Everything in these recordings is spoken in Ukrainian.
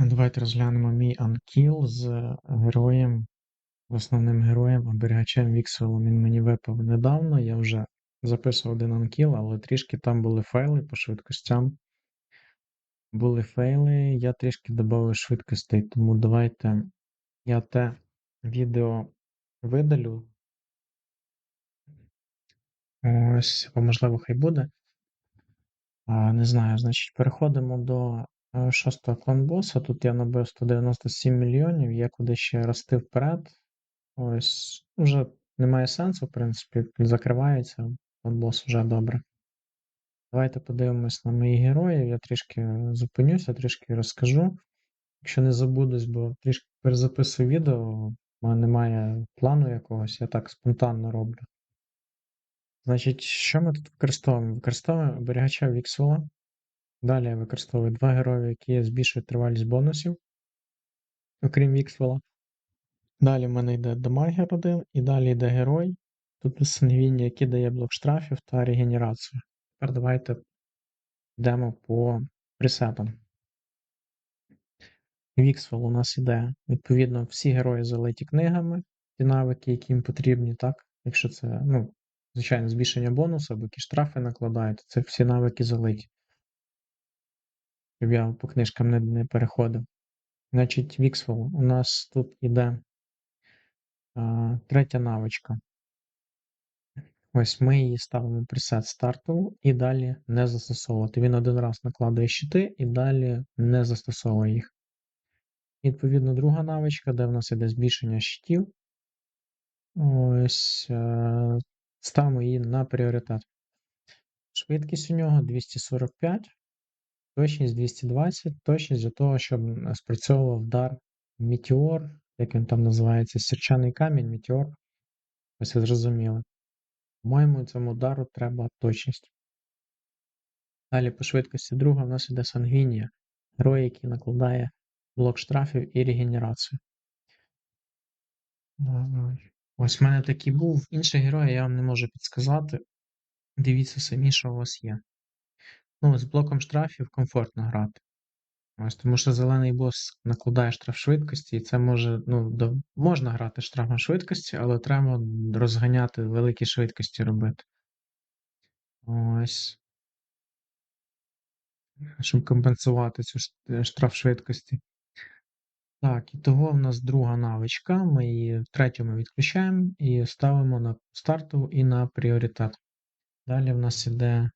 Давайте розглянемо мій анкіл з героєм, основним героєм, оберігачем Вікселом. Він мені випав недавно. Я вже записував один анкіл, але трішки там були файли по швидкостям. Були фейли, я трішки додав швидкостей, тому давайте я те відео видалю. Ось, або можливо, хай буде. Не знаю, значить, переходимо до е, шостого клан-боса. Тут я набив 197 мільйонів, є куди ще рости вперед. Ось, вже немає сенсу, в принципі, закривається. Клан-бос вже добре. Давайте подивимось на моїх героїв. Я трішки зупинюся, трішки розкажу. Якщо не забудусь, бо трішки перезаписую відео, у мене немає плану якогось, я так спонтанно роблю. Значить, що ми тут використовуємо? Використовуємо оберігача Віксела. Далі я використовую два герої, які збільшують тривалість бонусів, окрім Віксвела. Далі в мене йде дамагер один, і далі йде герой. Тут сангвіння, який дає блок штрафів та регенерацію. Тепер давайте йдемо по пресетам. Віксвел у нас іде, відповідно, всі герої залиті книгами, ті навики, які їм потрібні, так? Якщо це, ну, звичайно, збільшення бонусу або які штрафи накладають, це всі навики залиті. Щоб я по книжкам не, не переходив. Значить, Віксвел у нас тут іде а, третя навичка. Ось ми її ставимо пресет стартову і далі не застосовувати. Він один раз накладає щити і далі не застосовує їх. Відповідно, друга навичка, де в нас іде збільшення щитів. Ось е, ставимо її на пріоритет. Швидкість у нього 245, точність 220, точність для того, щоб спрацьовував дар Метеор, як він там називається, сірчаний камінь, Метеор. Ось ви зрозуміли. По-моєму, цьому удару треба точність. Далі по швидкості друга в нас іде Сангвінія, герой, який накладає блок штрафів і регенерацію. Ось в мене такий був. Інший герой я вам не можу підсказати. Дивіться самі, що у вас є. Ну, з блоком штрафів комфортно грати. Ось, тому що зелений бос накладає штраф швидкості, і це може, ну, до, можна грати штрафом швидкості, але треба розганяти великі швидкості робити. Ось. Щоб компенсувати цю штраф швидкості. Так, і того в нас друга навичка. Ми її третю ми відключаємо і ставимо на стартову і на пріоритет. Далі в нас іде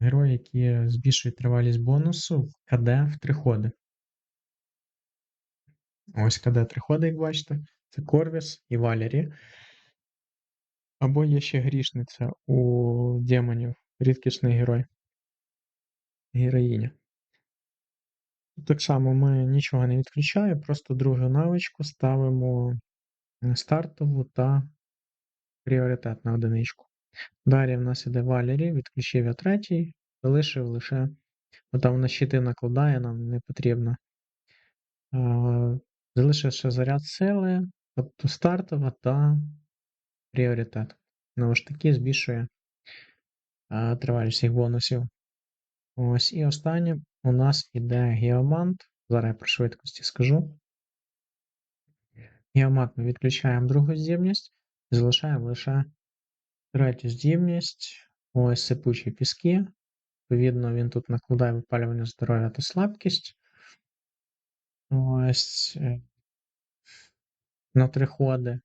герой, який збільшує тривалість бонусу КД в три ходи. Ось КД три ходи, як бачите, це Корвіс і Валері. Або є ще грішниця у демонів, рідкісний герой. Героїня. Так само ми нічого не відключаємо, просто другу навичку ставимо стартову та пріоритет на одиничку. Далі в нас іде Валері, відключив я третій, залишив лише, бо там на щити накладає, нам не потрібно. Залишив ще заряд сили, тобто стартова та пріоритет. Знову ж таки, збільшує тривалість всіх бонусів. Ось, і останнє у нас іде геомант. Зараз я про швидкості скажу. Геомант ми відключаємо другу здібність, залишаємо лише третю здібність. Ось сипучі піски. Відповідно, він тут накладає випалювання здоров'я та слабкість. Ось е, на три ходи.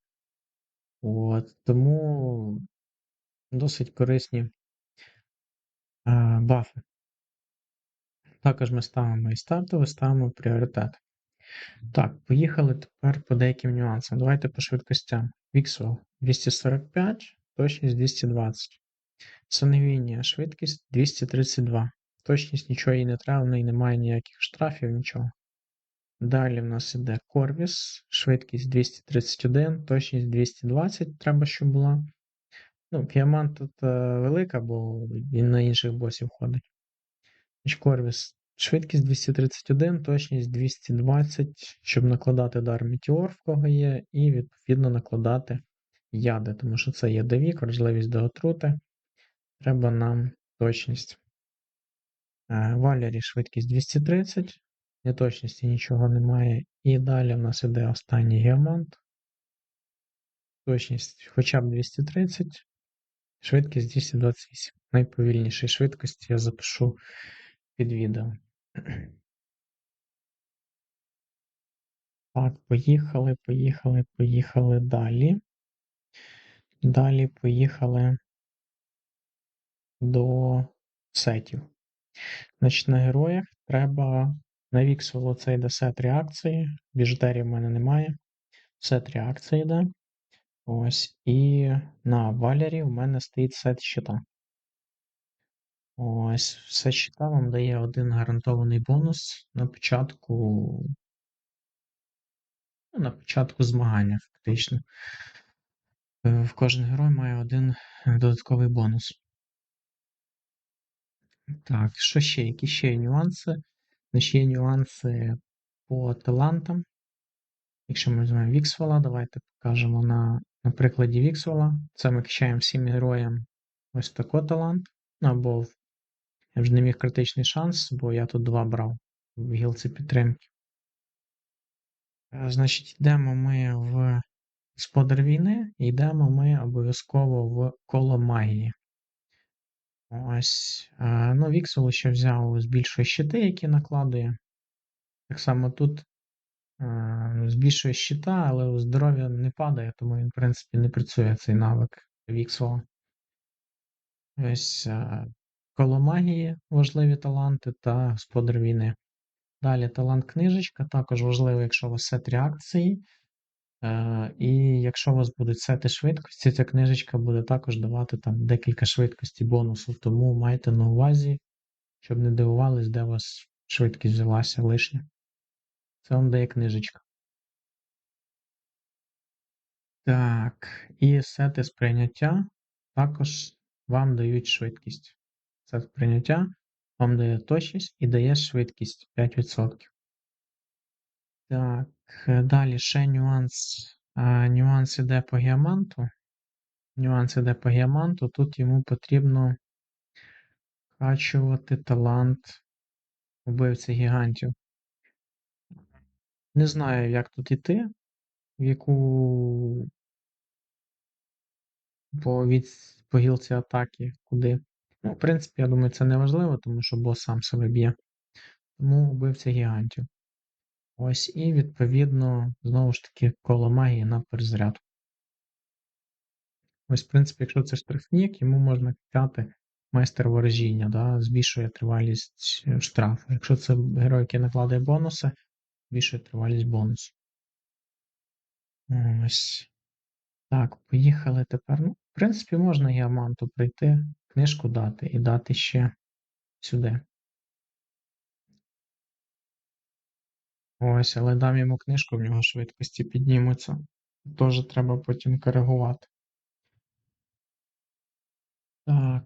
От, Тому досить корисні а, бафи. Також ми ставимо і стартовий, ставимо пріоритет. Так, поїхали тепер по деяким нюансам. Давайте по швидкостям. Vixel 245, точність 220. Сангвінія, швидкість 232. Точність нічого їй не треба, в неї немає ніяких штрафів, нічого. Далі в нас іде Корвіс, швидкість 231, точність 220 треба, щоб була. Ну, Піамант тут е, велика, бо він на інших босів ходить. Корвіс, швидкість 231, точність 220, щоб накладати дар Метеор, в кого є, і відповідно накладати яди, тому що це ядовік, вразливість до отрути. Треба нам точність. Е, Валері швидкість 230, Неточності нічого немає. І далі в нас іде останній геомонт. Точність хоча б 230, швидкість 228. Найповільніші швидкості я запишу під відео. Так, поїхали, поїхали, поїхали далі. Далі поїхали до сетів. Значить, на героях треба на Віксоло це йде сет реакції. Біжутерії в мене немає. Сет реакції йде. Ось. І на Валері в мене стоїть сет щита. Ось, все щита вам дає один гарантований бонус на початку. Ну, на початку змагання, фактично. Е, кожен герой має один додатковий бонус. Так, що ще? Які ще є нюанси? Ще є нюанси по талантам. Якщо ми візьмемо Віксвола, давайте покажемо на, на прикладі Віксвола. Це ми качаємо всім героям ось такий талант. Або я вже не міг критичний шанс, бо я тут два брав в гілці підтримки. Е, Значить, йдемо ми в Господар війни, йдемо ми обов'язково в коло магії. Ось. е, Ну, Віксел ще взяв збільшує щити, які накладує. Так само тут е, збільшує щита, але здоров'я не падає, тому він, в принципі, не працює цей навик Віксела. Ось е, коло магії важливі таланти та господар війни. Далі талант книжечка, також важливо, якщо у вас сет реакції. Е, І якщо у вас будуть сети швидкості, ця книжечка буде також давати там декілька швидкості бонусу. Тому майте на увазі, щоб не дивувались, де у вас швидкість взялася лишня. Це вам дає книжечка. Так, і сети сприйняття також вам дають швидкість. Сет сприйняття вам дає точність і дає швидкість 5%. Так, е, далі ще нюанс. А, нюанс іде по геоманту. Нюанс іде по геоманту. Тут йому потрібно качувати талант убивці гігантів. Не знаю, як тут іти, в яку по, від, по гілці атаки, куди. Ну, в принципі, я думаю, це не важливо, тому що бос сам себе б'є. Тому убивця гігантів. Ось, і відповідно, знову ж таки, коло магії на перезаряд. Ось, в принципі, якщо це штрафнік, йому можна качати майстер ворожіння, да, збільшує тривалість е, штрафу. Якщо це герой, який накладає бонуси, збільшує тривалість бонусу. Ось. Так, поїхали тепер. Ну, в принципі, можна геоманту прийти, книжку дати і дати ще сюди. Ось, але дам йому книжку, в нього швидкості піднімуться. Теж треба потім коригувати. Так,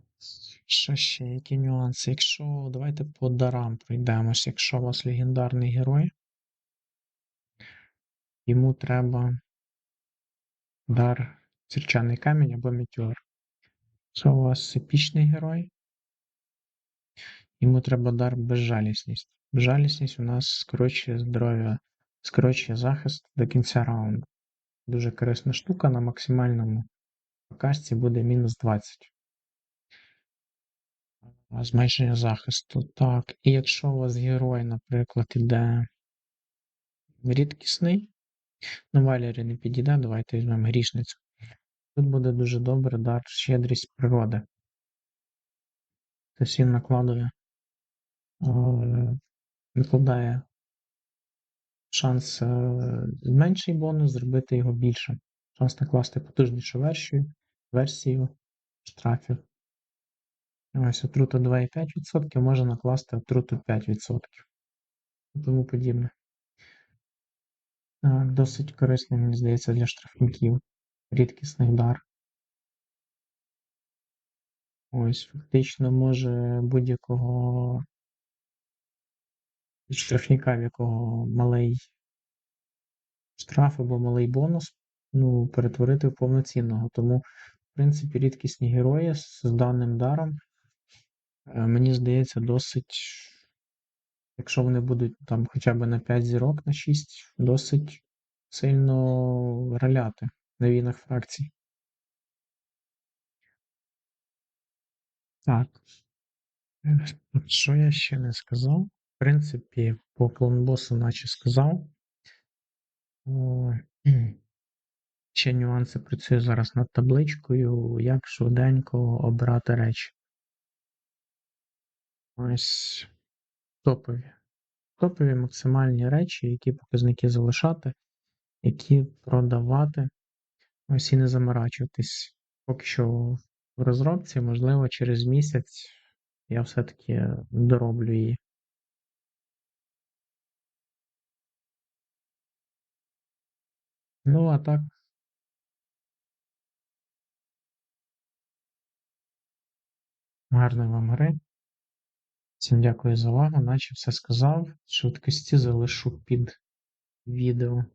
що ще, які нюанси? Якщо давайте по дарам пройдемось. Якщо у вас легендарний герой, йому треба дар сірчаний камінь або метеор. Якщо у вас епічний герой, йому треба дар безжалісність. Безжалісність у нас скорочує здоров'я, скорочує захист до кінця раунду. Дуже корисна штука на максимальному покасті буде мінус 20. Зменшення захисту. Так. І якщо у вас герой, наприклад, іде рідкісний, ну Валері не підійде, давайте візьмемо грішницю. Тут буде дуже добре дар щедрість природи. Тобто він накладує, е, накладає шанс е, менший бонус, зробити його більшим. Шанс накласти потужнішу версію, версію штрафів. Ось отрута 2,5% може накласти отруту 5% тому подібне. Так, досить корисно, мені здається, для штрафників. Рідкісний дар. Ось, фактично може будь-якого штрафника, в якого малий штраф або малий бонус, ну, перетворити в повноцінного. Тому, в принципі, рідкісні герої з даним даром, е, мені здається, досить Якщо вони будуть там хоча б на 5 зірок, на 6, досить сильно роляти на війнах фракцій. Так. Е, Що я ще не сказав? Принципі, по клонбосу наче сказав. Ще нюанси працюю зараз над табличкою, як швиденько обирати речі. Ось топові. Топові максимальні речі, які показники залишати, які продавати. Ось і не заморачуватись. Поки що в розробці, можливо, через місяць я все-таки дороблю її. Ну, а так, гарної вам гри. Всім дякую за увагу, наче все сказав. Швидкості залишу під відео.